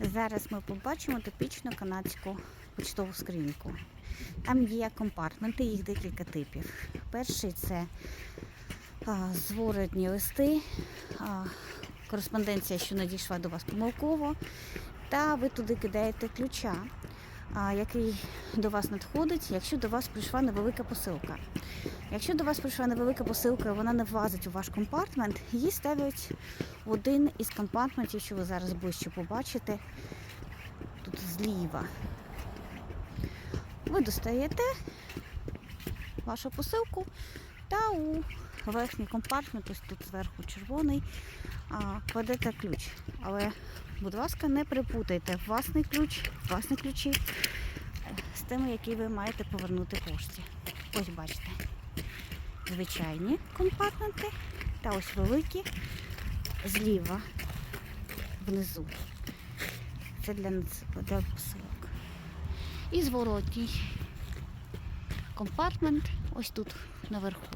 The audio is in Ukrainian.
Зараз ми побачимо типічну канадську почтову скриньку. Там є компартменти, їх декілька типів. Перший це а, зворотні листи, а, кореспонденція, що надійшла до вас помилково, та ви туди кидаєте ключа, а, який до вас надходить, якщо до вас прийшла невелика посилка. Якщо до вас прийшла невелика посилка, вона не влазить у ваш компартмент, її ставлять в один із компартментів, що ви зараз ближче побачите, тут зліва. Ви достаєте вашу посилку та у верхній компартмент, ось тут зверху червоний, кладете ключ. Але, будь ласка, не перепутайте власний ключ, власні ключі з тими, які ви маєте повернути пошті. Ось бачите. Звичайні компартменти та ось великі зліва внизу. Це для, для посилок. І зворотній компартмент ось тут наверху.